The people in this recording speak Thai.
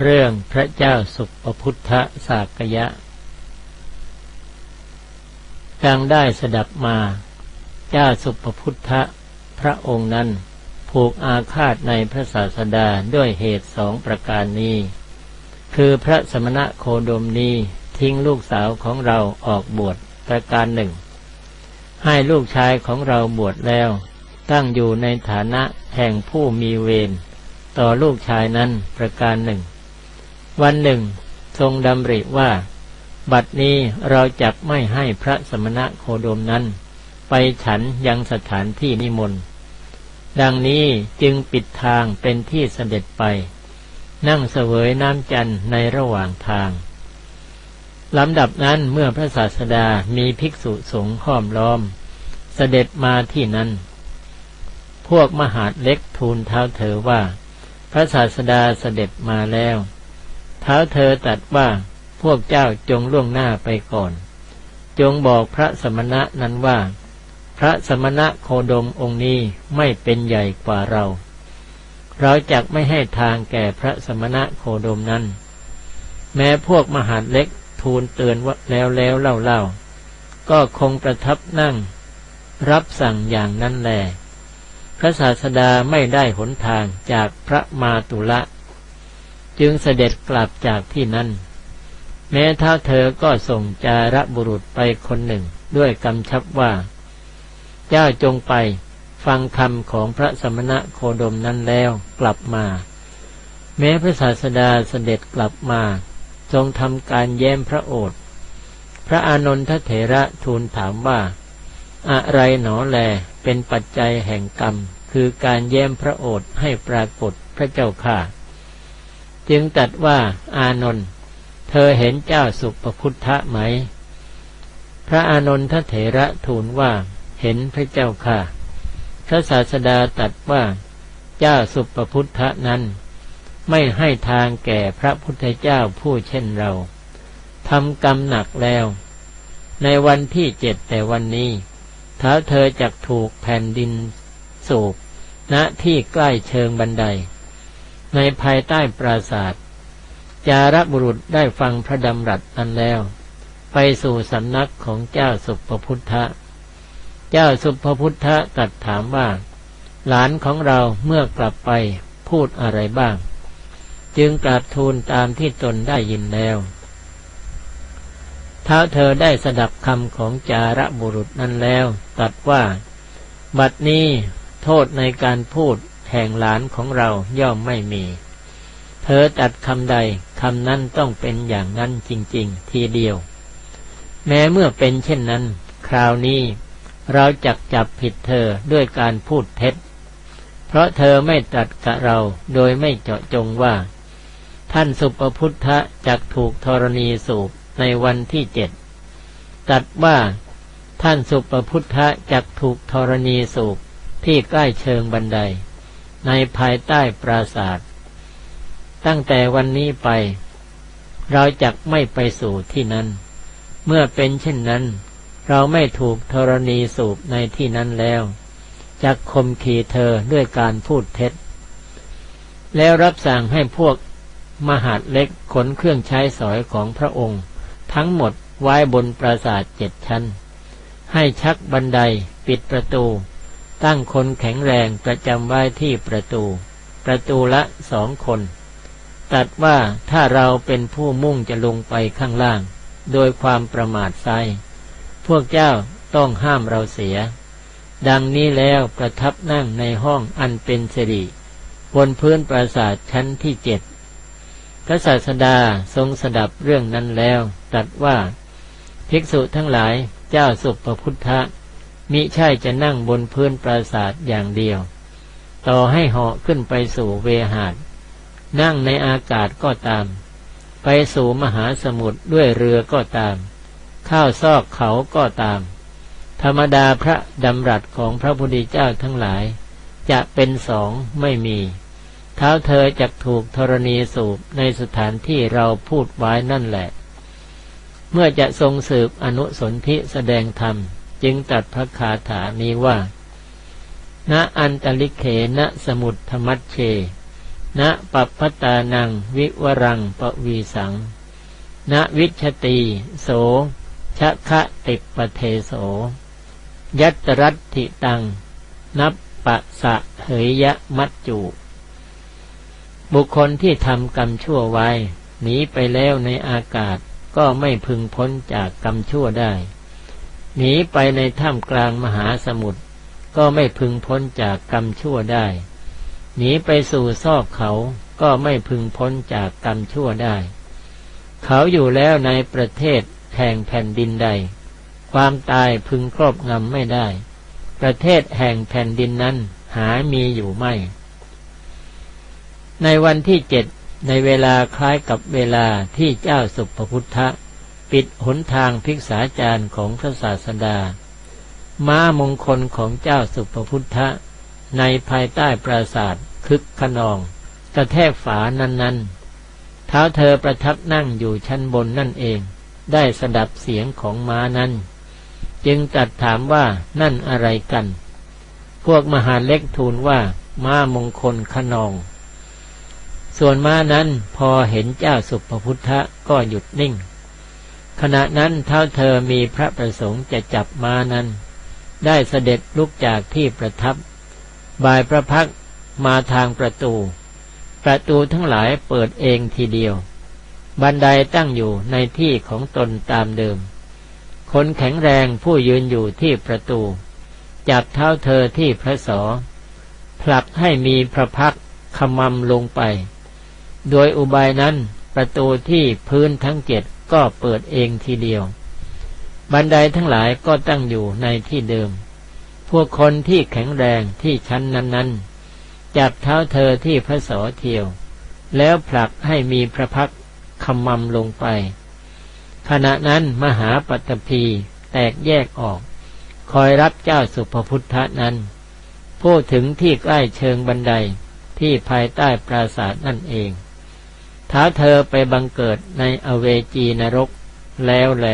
เรื่องพระเจ้าสุปพุทธสากยะ ดังได้สดับมา เจ้าสุปพุทธพระองค์นั้น ผูกอาฆาตในพระศาสดาด้วยเหตุสองประการนี้ คือพระสมณะโคดมนี้ทิ้งลูกสาวของเราออกบวชประการหนึ่ง ให้ลูกชายของเราบวชแล้ว ตั้งอยู่ในฐานะแห่งผู้มีเวรต่อลูกชายนั้นประการหนึ่ง วันหนึ่ง ทรงดำริว่า บัดนี้เราจะไม่ให้พระสมณะโคดมนั้น ไปฉันยังสถานที่นิมนต์ดังนี้จึงปิดทางเป็นที่เสด็จไป นั่งเสวยน้ำจันทร์ในระหว่างทางลำดับนั้นเมื่อพระศาสดามีภิกษุสงฆ์ห้อมล้อม เสด็จมาที่นั้น พวกมหาดเล็กทูลเท้าเธอว่า พระศาสดาเสด็จมาแล้ว เท้าเธอตัดว่า พวกเจ้าจงล่วงหน้าไปก่อน จงบอกพระสมณะนั้นว่า พระสมณะโคดมองค์นี้ไม่เป็นใหญ่กว่าเรา เราจะไม่ให้ทางแก่พระสมณะโคดมนั้น แม้พวกมหาเล็กทูลเตือนว่าแล้วแล้วเล่าเล่าก็คงประทับนั่ง รับสั่งอย่างนั้นแล พระศาสดาไม่ได้หนทางจากพระมาตุละ จึงเสด็จกลับจากที่นั้นแม้ท้าเธอก็ส่งจาระบุรุษไปคนหนึ่งด้วยกำชับว่า เจ้าจงไปฟังคำของพระสมณะโคดมนั้นแล้วกลับมา แม้พระศาสดาเสด็จกลับมา ทรงทำการแย้มพระโอษฐ์พระอานนทเถระทูลถามว่า อะไรหนอแลเป็นปัจจัยแห่งกรรม คือการแย้มพระโอษฐ์ให้ปรากฏพระเจ้าข่า จึงตัดว่าอานนท์เธอเห็นเจ้าสุปพุทธะไหม พระอานนทเถระทูลว่า เห็นพระเจ้าค่ะ พระศาสดาตัดว่า เจ้าสุปพุทธะนั้น ไม่ให้ทางแก่พระพุทธเจ้าผู้เช่นเราทำกรรมหนักแล้ว ในวันที่เจ็ดแต่วันนี้ท้าเธอจะถูกแผ่นดินสูบณที่ใกล้เชิงบันได ในภายใต้ปราศาสตร์จารบุรุษได้ฟังพระดำรัสนั้นแล้ว ไปสู่สำนักของเจ้าสุภพุทธะ เจ้าสุภพุทธะตัดถามว่า หลานของเราเมื่อกลับไปพูดอะไรบ้าง จึงกราบทูลตามที่ตนได้ยินแล้วท้าเธอได้สดับคำของจารบุรุษนั้นแล้ว ตัดว่า บัดนี้โทษในการพูด แห่งหลานของเราย่อมไม่มีเธอตัดคำใดคำนั้นต้องเป็นอย่างนั้นจริง ๆ ทีเดียว แม้เมื่อเป็นเช่นนั้น คราวนี้เราจักจับผิดเธอด้วยการพูดเท็จ เพราะเธอไม่ตัดกับเราโดยไม่เจาะจงว่า ท่านสุปพุทธะจักถูกธรณีสูบในวันที่เจ็ดตัดว่าท่านสุปพุทธะจักถูกธรณีสูบที่ใกล้เชิงบันได ในภายใต้ปราศาสตร์ตั้งแต่วันนี้ไป เราจักไม่ไปสู่ที่นั้น เมื่อเป็นเช่นนั้น เราไม่ถูกธรณีสูบในที่นั้นแล้วจักคมขีเธอด้วยการพูดเท็จ แล้วรับสั่งให้พวกมหาดเล็กขนเครื่องใช้สอยของพระองค์ ทั้งหมดไว้บนปราสาทเจ็ดชั้น ให้ชักบันไดปิดประตู ตั้งคนแข็งแรงประจำไว้ที่ประตู ประตูละสองคน ตัดว่าถ้าเราเป็นผู้มุ่งจะลงไปข้างล่าง โดยความประมาทไซพวกเจ้าต้องห้ามเราเสีย ดังนี้แล้วประทับนั่งในห้องอันเป็นสิริบนพื้นปราสาทชั้นที่เจ็ดพระศาสดาทรงสดับเรื่องนั้นแล้ว ตัดว่า ภิกษุทั้งหลายเจ้าสุปพุทธะ มิใช่จะนั่งบนพื้นปราศาสตร์อย่างเดียว ต่อให้เหาะขึ้นไปสู่เวหาดนั่งในอากาศก็ตาม ไปสู่มหาสมุทรด้วยเรือก็ตาม ข้าวซอกเขาก็ตาม ธรรมดาพระดำรัสของพระพุทธเจ้าทั้งหลาย จะเป็นสองไม่มี เท้าเธอจะถูกธรณีสูบในสถานที่เราพูดไว้นั่นแหละ เมื่อจะทรงสืบอนุสนธิแสดงธรรม จึงตัดพระคาถานี้ว่า ณอันตลิเขณสมุทธมัชเชณณปัปพตานังวิวรังปวีสัง ณวิชตีโสชะคะติปเทโส ยัตรัตถิตัง นับปะสะเหยยะมัจจุ บุคคลที่ทำกรรมชั่วไว้ หนีไปแล้วในอากาศก็ไม่พึงพ้นจากกรรมชั่วได้ หนีไปในถ้ำกลางมหาสมุทรก็ไม่พึงพ้นจากกรรมชั่วได้ หนีไปสู่ซอกเขาก็ไม่พึงพ้นจากกรรมชั่วได้ เขาอยู่แล้วในประเทศแห่งแผ่นดินใด ความตายพึงครอบงำไม่ได้ ประเทศแห่งแผ่นดินนั้นหามีอยู่ไม่ ในวันที่เจ็ดในเวลาคล้ายกับเวลาที่เจ้าสุภพุทธะ ปิดหนทางภิกษาจารย์ของพระศาสดา ม้ามงคลของเจ้าสุภพุทธะ ในภายใต้ปราศาสตร์คึกขนอง กระแทกฝานั้นๆ เท้าเธอประทับนั่งอยู่ชั้นบนนั่นเอง ได้สดับเสียงของม้านั้น จึงตัดถามว่านั่นอะไรกัน พวกมหาเล็กทูลว่าม้ามงคลขนอง ส่วนม้านั้นพอเห็นเจ้าสุภพุทธะก็หยุดนิ่ง ขณะนั้นเท้าเธอมีพระประสงค์จะจับมานั้น ได้เสด็จลุกจากที่ประทับบายพระพักมาทางประตู ประตูทั้งหลายเปิดเองทีเดียว บันไดตั้งอยู่ในที่ของตนตามเดิม คนแข็งแรงผู้ยืนอยู่ที่ประตู จับเท้าเธอที่พระสอ ผลักให้มีพระพักขมำลงไป โดยอุบายนั้นประตูที่พื้นทั้งเจ็ด ก็เปิดเองทีเดียว บันไดทั้งหลายก็ตั้งอยู่ในที่เดิม พวกคนที่แข็งแรงที่ชั้นนั้นๆ จับเท้าเธอที่พระสอเทียว แล้วผลักให้มีพระพักตร์ขมำลงไป ขณะนั้นมหาปัตตภีแตกแยกออก คอยรับเจ้าสุภพุทธะนั้น ผู้ถึงที่ใกล้เชิงบันไดที่ภายใต้ปราสาทนั่นเอง ท้าเธอไปบังเกิดในอเวจีนรกแล้วแล